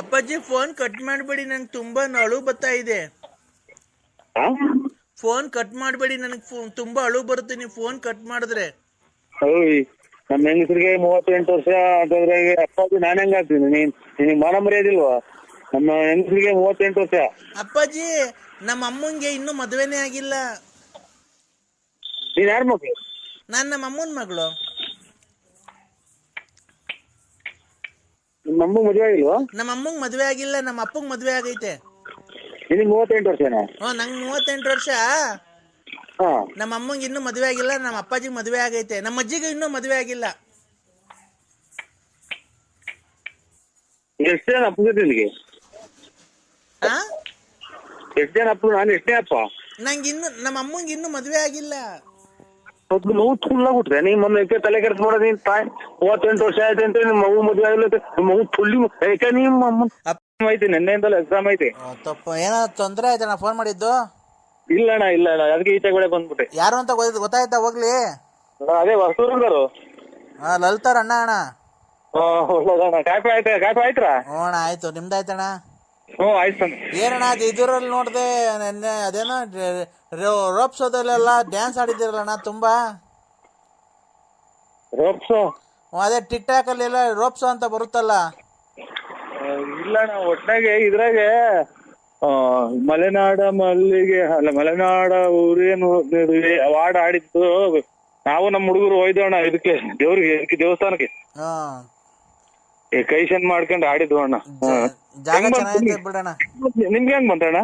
ಅಪ್ಪಾಜಿ phone cut ಮಾಡಬೇಡಿ ನಂಗೆ ತುಂಬಾ ಅಳು ಬರ್ತಾ ಇದೆ. ಫೋನ್ ಕಟ್ ಮಾಡಬೇಡಿ ನನಗೆ ತುಂಬಾ ಅಳು ಬರುತ್ತೆ ನೀವು ಫೋನ್ ಕಟ್ ಮಾಡಿದ್ರೆ. ನಮ್ಮ ಹೆಂಗಸರಿಗೆ ಮೂವತ್ತೆಂಟು ವರ್ಷ ಅಂತಂದ್ರೆ ಅಪ್ಪಾಜಿ ನಾನು ಹೆಂಗ ಆಗ್ತೀನಿ? ನೀನ್ ನಿನಗೆ ಮಾನ ಮರ್ಯಾದಿಲ್ವಾ ನಮ್ಮ ಹೆಂಗಸರಿಗೆ ಮೂವತ್ತೆಂಟು ವರ್ಷ. ಅಪ್ಪಾಜಿ ನಮ್ಮ ಅಮ್ಮಂಗೆ ಇನ್ನೂ ಮದುವೆನೇ ಆಗಿಲ್ಲ. ನೀನ್ ಯಾರ ಮಗಳು? ನಾನು ನಮ್ಮ ಅಮ್ಮನ ಮಗಳು. ನಿಮ್ಮ ಅಮ್ಮ ಮದುವೆ ಆಗಿಲ್ವಾ? ನಮ್ಮ ಅಮ್ಮಂಗ್ ಮದುವೆ ಆಗಿಲ್ಲ ನಮ್ಮ ಅಪ್ಪಂಗೆ ಮದುವೆ ಆಗೈತೆ. ನಿನಗೆ ಮೂವತ್ತೆಂಟು ವರ್ಷನಾ? ಹ್ಞೂ ನಂಗೆ ಮೂವತ್ತೆಂಟು ವರ್ಷ? ಹಾ. ನಮ್ಮ ಅಮ್ಮಂಗೆ ಇನ್ನೂ ಮದುವೆ ಆಗಿಲ್ಲ ನಮ್ಮ ಅಪ್ಪಾಜಿಗೆ ಮದುವೆ ಆಗೈತೆ. ನಮ್ಮ ಅಜ್ಜಿಗೆ ಇನ್ನೂ ಮದುವೆ ಆಗಿಲ್ಲ. ಎಷ್ಟು ಜನ ಅಪ್ಪಗೆ ನಿನಗೆ? ಆ? ಎಷ್ಟು ಜನ ಅಪ್ಪ? ನಾನು ಎಷ್ಟನೇ ಅಪ್ಪ? ನಂಗೆ ಇನ್ನು ನಮ್ಮ ಅಮ್ಮಂಗೆ ಇನ್ನೂ ಮದುವೆ ಆಗಿಲ್ಲ. ಮೊದ್ಲು ನೋವು ತುಳ್ಳಾಗ್ಬಿಟ್ರೆ ನೀನ್ ಮೊನ್ನೆ ಯಾಕೆ ತಲೆ ಕೆಡ್ಸ್ ಮಾಡೋದು ನೀನ್? ತಾಯಿ ಮೂವತ್ತೆಂಟು ವರ್ಷ ಆಯ್ತು ಅಂತ ನಿಮ್ಮ ಮಗು ಮದುವೆ ಆಗಿಲ್ಲ ಮಗು ತುಳ್ಳಿ ಯಾಕೆ ನಿಮ್ಮ ಅಮ್ಮ ಐತಿ ನೆನ್ನೆಯಿಂದಲೂ ಎಕ್ಸಾಮ್ ಐತಿ. ತಪ್ಪ. ಏನಾದ್ರು ತೊಂದರೆ ಆಯ್ತಾ ನಾ ಫೋನ್ ಮಾಡಿದ್ದು? ಇಲ್ಲ ಅಣ್ಣ ಇಲ್ಲ ಅಣ್ಣ. ಅದಕ್ಕೆ ಈಚೆ ಕೂಡ ಬಂದ್ಬಿಟ್ಟೆ. ಯಾರು ಅಂತ ಗೊತ್ತ- ಗೊತ್ತಾಯ್ತಾ ಹೋಗ್ಲಿ? ಅದೇ ಹೊಸೂರ್ಗಾರು ಆ, ಲಲಿತಾರ್ ಅಣ್ಣ ಅಣ್ಣ. ಒಳ್ಳೇದಣ್ಣ ಕಾಫಿ ಆಯ್ತಾ ಕಾಫಿ ಆಯ್ತ್ರಾ? ಹ್ಞೂ ಅಣ್ಣ ಆಯ್ತು. ನಿಮ್ದಾಯ್ತಣ್ಣ? ಹ್ಞೂ ಆಯ್ತು ಸ್ವಾಮಿ ಏನಣ್ಣ ಅದು ಇದರಲ್ಲಿ ನೋಡಿದೆ ನೆನ್ನೆ ಅದೇನೋ ರೋಪ್ಸೋದಲ್ಲೆಲ್ಲ ಡ್ಯಾನ್ಸ್ ಆಡಿದ್ದೀರಲ್ಲಣ್ಣ ತುಂಬಾ? ರೋಪ್ಸು ಅದೇ ಟಿಕ್ ಟಾಕ್ ಅಲ್ಲಿ ಎಲ್ಲ ರೋಪ್ಸೋ ಅಂತ ಬರುತ್ತಲ್ಲ? ಇಲ್ಲ ನಾವು ಒಟ್ನಾಗೆ ಇದ್ರಾಗೆ ಆ, ಮಲೆನಾಡ ಮಲ್ಲಿಗೆ ಅಲ್ಲ ಮಲೆನಾಡ ಊರೇನು ವಾರ್ಡ್ ಆಡಿತ್ತು ನಾವು ನಮ್ಮ ಹುಡುಗರು ಹೋಯ್ದೋಣ ಇದಕ್ಕೆ ದೇವ್ರಿಗೆ ಇದಕ್ಕೆ ದೇವಸ್ಥಾನಕ್ಕೆ. ಹ್ಮ್ ಈ ಕೈ ಶನ್ ಮಾಡ್ಕೊಂಡು ಆಡಿದ್ವು ಅಣ್ಣ. ಹಾ. ಜಾಗ ಚೆನ್ನಾಗಿದೆ ಬಿಡೋಣ. ನಿಮ್ಗೆ ಹೆಂಗ್ ಬಂತಣ್ಣ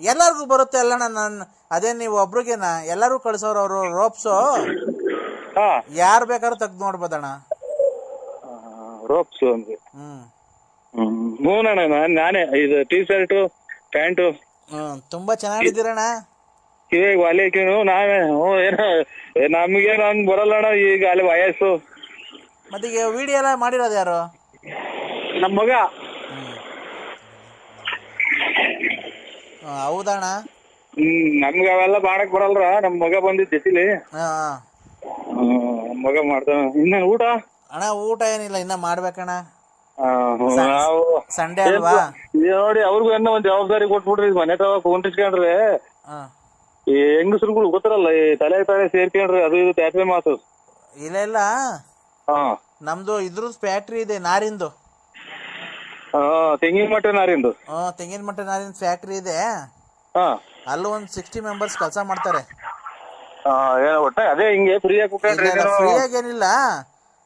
ಎಲ್ಲರಿಗೂ ಬರುತ್ತೆ ಅಲ್ಲಣ್ಣ ನನ್ ಅದೇ ನೀವು ಒಬ್ರಿಗೆನ ಎಲ್ಲರೂ ಕಳ್ಸೋರು ಅವರು ರೋಪ್ಸು. ಹಾ. ಯಾರು ಬೇಕಾದ್ರೂ ತೆಗ್ದು ನೋಡ್ಬೋದಣ್ಣ ರೋಪ್ಸ್ ಅಂದ್ರೆ ಹ್ಮ್. ಹ್ಮ್ ಅಣ್ಣ ನಾನೇ ಇದು ಟೀ ಶರ್ಟ್ ಪ್ಯಾಂಟು. ಹ್ಮ್ ತುಂಬಾ ಚೆನ್ನಾಗಿದ್ದೀರಣ್ಣ. ಕಿವಿಗೆ ಹಾಕಿನು ನಾವೇ ಹ್ಞೂ ಏನೋ ನಮ್ಗೇನು ಹಂಗ್ ಬರಲ್ಲಣ್ಣ ಈಗ ಅಲ್ಲಿ ವಯಸ್ಸು. ಮತ್ತೆ ಈಗ ವಿಡಿಯೋ ಎಲ್ಲ ಮಾಡಿರೋದು ಯಾರು? ನಮ್ಮ ಮಗ ಹ್ಮ್, ಹೌದಣ್ಣ. ಹ್ಮ್ ನಮ್ಗೆ ಅವೆಲ್ಲ ಮಾಡಕ್ ಬರಲ್ರ? ನಮ್ ಮಗ ಬಂದಿದ್ ಜೊತೆಲಿ ಹಾ ಮಗ ಮಾಡ್ತಾನ. ಇನ್ನ ಊಟ? ಅಣ್ಣ ಊಟ ಏನಿಲ್ಲ ಇನ್ನ ಮಾಡ್ಬೇಕಣ್ಣ. ಆ, ನಾವು ಸಂಡೇ ಅಲ್ವಾ? ಇದು ನೋಡಿ ಅವ್ರಿಗೂ ಏನೋ ಒಂದ್ ಜವಾಬ್ದಾರಿ ಕೊಟ್ಬಿಡ್ರಿ. ಮನೆ ತವ ಕುಂಟಿಸ್ಕೊಂಡ್ರೆ ಹಾ. ಈ ಹೆಂಗಸ್ರುಗಳು ಗೊತ್ತಿರಲ್ಲ ಈ ತಲೆ ತಲೆ ಸೇರ್ಕೊಂಡ್ರೆ ಅದು ಇದು ತ್ಯಾಪೆ ಮಾತು. ಇಲ್ಲ ಇಲ್ಲ. ಹಾ. ನಮ್ದು ಇದ್ರದ್ದು ಫ್ಯಾಕ್ಟ್ರಿ ಇದೆ ನಾರಿಂದು. ಹಾ ತೆಂಗಿನ ಮಟ್ಟೆ ನಾರಿಂದು. ತೆಂಗಿನ ಮಟ್ಟ ನಾರಿನ ಫ್ಯಾಕ್ಟ್ರಿ ಇದೆ. ಹಾ. ಅಲ್ಲೂ ಒಂದ್ ಸಿಕ್ಸ್ಟಿ ಮೆಂಬರ್ಸ್ ಕೆಲಸ ಮಾಡ್ತಾರೆ. ಹಾ ಏನೋ ಒಟ್ಟ ಅದೇ ಹಿಂಗೆ ಫ್ರೀ ಆಗಿ ಏನೇನೋ- ಫ್ರೀಯಾಗಿ ಏನಿಲ್ಲ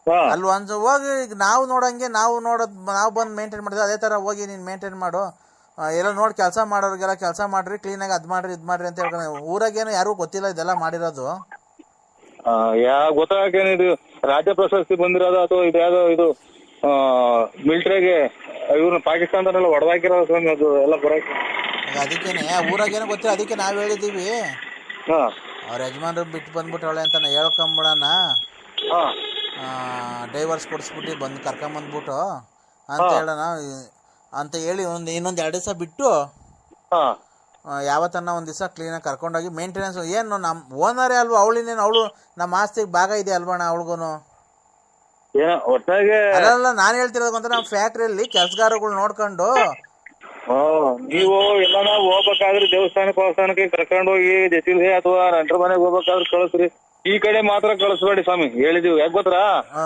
ಹಾ. ಅಲ್ಲಿ ಒಂದು ಹೋಗಿ ಈಗ ನಾವು ನೋಡಂಗೆ ನಾವು ನೋಡೋದ್ ನಾವು ಬಂದು ಮೇಂಟೈನ್ ಮಾಡಿದ್ರೆ ಅದೇ ತರ ಹೋಗಿ ನೀನ್ ಮೇಂಟೈನ್ ಮಾಡು. ಆ, ಎಲ್ಲ ನೋಡಿ ಕೆಲಸ ಮಾಡೋರಿಗೆಲ್ಲ ಕೆಲಸ ಮಾಡ್ರಿ ಕ್ಲೀನ್ ಆಗಿ ಅದ್ ಮಾಡ್ರಿ ಇದ್ ಮಾಡ್ರಿ ಅಂತ ಹೇಳ್ಕೊಂಡು ಊರಾಗೇನು ಯಾರು ಗೊತ್ತಿಲ್ಲ ಇದೆಲ್ಲ ಮಾಡಿರೋದು. ಆ, ಯಾ ಇದು ರಾಜ್ಯ ಪ್ರಶಸ್ತಿ ಬಂದಿರೋದು ಅಥವಾ ಇದು ಯಾವ್ದೋ ಇದು ಮಿಲಿಟರಿಗೆ ಇವ್ರನ್ನ ಪಾಕಿಸ್ತಾನದನ್ನೆಲ್ಲ ಹೊಡೆದಾಕಿರೋ ಸ್ವಾಮಿ ಅದು ಎಲ್ಲ ಬರಕ್ಕೆ ಈಗ ಅದಕ್ಕೇನೆ ಊರಾಗೇನು ಗೊತ್ತಿಲ್ಲ ಅದಕ್ಕೆ ನಾವು ಹೇಳಿದೀವಿ. ಹಾ. ಅವ್ರ ಯಜಮಾನ್ರು ಬಿಟ್ಟು ಬಂದ್ಬಿಟ್ಟವಳೆ ಅಂತ ಹೇಳ್ಕೊಂಬಿಡಣ. ಆ ಡೈವರ್ಸ್ ಕೊಡಿಸ್ಬಿಟ್ಟು ಬಂದು ಕರ್ಕೊಂಬಂದ್ಬಿಟ್ಟು ಅಂತ ಹೇಳೋಣ ಅಂತ ಹೇಳಿ ಒಂದು ಇನ್ನೊಂದು ಎರಡು ದಿವಸ ಬಿಟ್ಟು ಹಾ. ಯಾವತ್ತನ್ನ ಒಂದು ದಿವಸ ಕ್ಲೀನಾಗಿ ಕರ್ಕೊಂಡೋಗಿ ಮೇಂಟೆನೆನ್ಸ್ ಏನು ನಮ್ಮ ಓನರೇ ಅಲ್ವಾ ಅವಳಿನೇನು ಅವಳು ನಮ್ಮ ಆಸ್ತಿಗೆ ಭಾಗ ಇದೆ ಅಲ್ವಣ್ಣ ಅವಳಿಗೂ ಏನೋ ಒಟ್ಟಾಗೆ ಅಲ್ಲ ನಾನು ಹೇಳ್ತಿರೋದು ನಮ್ಮ ಫ್ಯಾಕ್ಟ್ರಿಯಲ್ಲಿ ಕೆಲಸಗಾರಗಳು ನೋಡ್ಕೊಂಡು ಹಾ ನೀವು ಎಲ್ಲಾನ ಹೋಗ್ಬೇಕಾದ್ರೆ ದೇವಸ್ಥಾನಕ್ಕೆ ದೇವಸ್ಥಾನಕ್ಕೆ ಕರ್ಕೊಂಡು ಹೋಗಿ ಜೊತೆಲಿ ಅಥವಾ ನೆಂಟ್ರ ಮನೆಗೆ ಹೋಗ್ಬೇಕಾದ್ರೆ ಕಳಿಸ್ರಿ. ಈ ಕಡೆ ಮಾತ್ರ ಕಳಿಸ್ಬೇಡಿ ಸ್ವಾಮಿ ಹೇಳಿದೀವಿ. ಯಾಕೆ ಗೊತ್ತಾ? ಆ,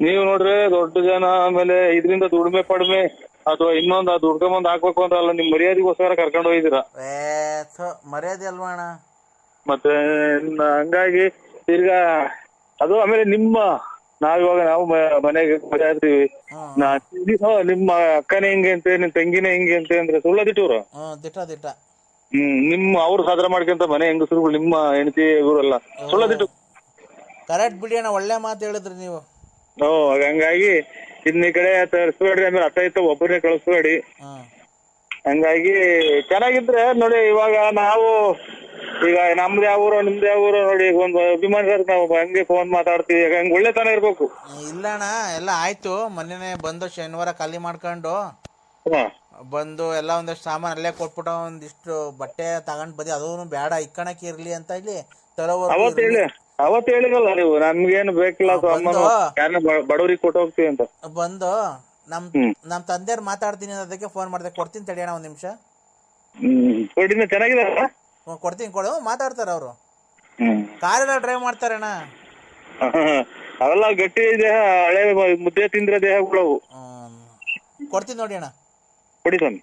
ನೀವು ನೋಡ್ರಿ ದೊಡ್ಡ ಜನ ಆಮೇಲೆ ಇದರಿಂದ ದುಡಿಮೆ ಪಡಿಮೆ ಅಥವಾ ಇನ್ನೊಂದು ಆ ದುಡ್ಕೊಂಬಂದ್ ಹಾಕ್ಬೇಕು ಅಂತ ಅಲ್ಲ ನಿಮ್ ಮರ್ಯಾದೆಗೋಸ್ಕರ ಕರ್ಕೊಂಡು ಹೋಗಿದ್ದೀರಾ? ಏ ಥು, ಮರ್ಯಾದೆ ಅಲ್ವಾ ಅಣ್ಣ? ಮತ್ತೆ ಹಂಗಾಗಿ ತಿರ್ಗಾ ಅದು ಆಮೇಲೆ ನಿಮ್ಮ ನಾವಿವಾಗ ನಾವು ಮ- ಮನೆಗೆ ಇರ್ತೀವಿ. ನಾ ಓ, ನಿಮ್ಮ ಅಕ್ಕನೇ ಹಿಂಗೆ ಅಂತ ನಿಮ್ ತಂಗಿನೇ ಹಿಂಗೆ ಅಂತೆ ಅಂದ್ರೆ ಸುಳ್ಳದಿಟ್ಟವ್ರು ಹಾ ದಿಟ್ಟ ದಿಟ್ಟ. ಹ್ಮ್ ನಿಮ್ಮ ಅವ್ರು ಸಾಧನೆ ಮಾಡ್ಕೊಂತ ಮನೆ ಹೆಂಗಸರುಗಳು ನಿಮ್ಮ ಹೆಂಡತಿ ಇವರೆಲ್ಲ. ಸುಳ್ಳದಿಟ್ಟು ಕರೆಕ್ಟ್ ಬಿಡಿ ಅಣ್ಣ ಒಳ್ಳೆ ಮಾತು ಹೇಳಿದ್ರಿ ನೀವು. ಓ ಹಂಗಾಗಿ ಇದ್ನ ಈ ಕಡೆ ತರಿಸ್ಬೇಡ್ರಿ ಆಮೇಲೆ ಅತ್ತ ಇತ್ತ ಒಬ್ಬರನ್ನೇ ಕಳಿಸ್ಬೇಡಿ. ಹಂಗಾಗಿ ಚೆನ್ನಾಗಿದ್ರೆ ನೋಡಿ ಇವಾಗ ನಾವು ಈಗ ನಮ್ದು ಯಾವ ಊರು ನಿಮ್ದು ಯಾವ ಊರು ನೋಡಿ ಈಗ ಒಂದು ಅಭಿಮಾನ ಸರ್ ನಾವು ಹಂಗೆ ಫೋನ್ ಮಾತಾಡ್ತೀವಿ. ಈಗ ಹಂಗೆ ಒಳ್ಳೆತನ ಇರ್ಬೇಕು. ಇಲ್ಲ ಅಣ್ಣ ಎಲ್ಲ ಆಯ್ತು. ಮೊನ್ನೆನೆ ಬಂದು ಶನಿವಾರ ಖಾಲಿ ಮಾಡ್ಕೊಂಡು ಬಂದು ಎಲ್ಲ ಒಂದಷ್ಟು ಸಾಮಾನು ಅಲ್ಲೇ ಕೊಟ್ಬಿಟ್ಟು ಒಂದಿಷ್ಟು ಬಟ್ಟೆ ತಗೊಂಡ್ ಬದಿ ಅದೂ ಬೇಡ ಇಕ್ಕಣಕ್ಕೆ ಇರ್ಲಿ ಅಂತ ಇಲ್ಲಿ ತರೋವರೆಗೂ ಅವತ್ತು ಹೇಳಿ ಅವತ್ತು ಹೇಳಿರಲ್ಲ ನೀವು ನಮ್ಗೇನು ಬೇಕಿಲ್ಲ ಅಮ್ಮನ ಬಂದು. ಯಾರನ್ನ ಬಡವ್ರಿಗೆ ಕೊಟ್ಟು ಹೋಗ್ತೀವಿ ಅಂತ. ಬಂದು ನಮ್ ಹ್ಮ್. ನಮ್ಮ ತಂದೆಯವ್ರು ಮಾತಾಡ್ತೀನಿ ಅದಕ್ಕೆ ಫೋನ್ ಮಾಡ್ದೆ. ಕೊಡ್ತೀನಿ ತಡಿಯಣ ಒಂದ್ ನಿಮಿಷ. ಹ್ಮ್. ಕೊಡಿನ ಚೆನ್ನಾಗಿದಾರ ಹ್ಞೂ ಕೊಡ್ತೀನಿ ಕೊಡು. ಮಾತಾಡ್ತಾರೆ ಅವರು. ಕಾರೆಲ್ಲ ಡ್ರೈವ್ ಮಾಡ್ತಾರೆ ಅಣ್ಣ ಅವೆಲ್ಲ ಗಟ್ಟಿ ದೇಹ ಹಳೆ ಮುದ್ದೆ ತಿಂದ್ರೆ ದೇಹಗಳು. ಕೊಡ್ತೀನಿ ನೋಡಿ ಅಣ್ಣ. ಕೊಡಿ ಸ್ವಾಮಿ.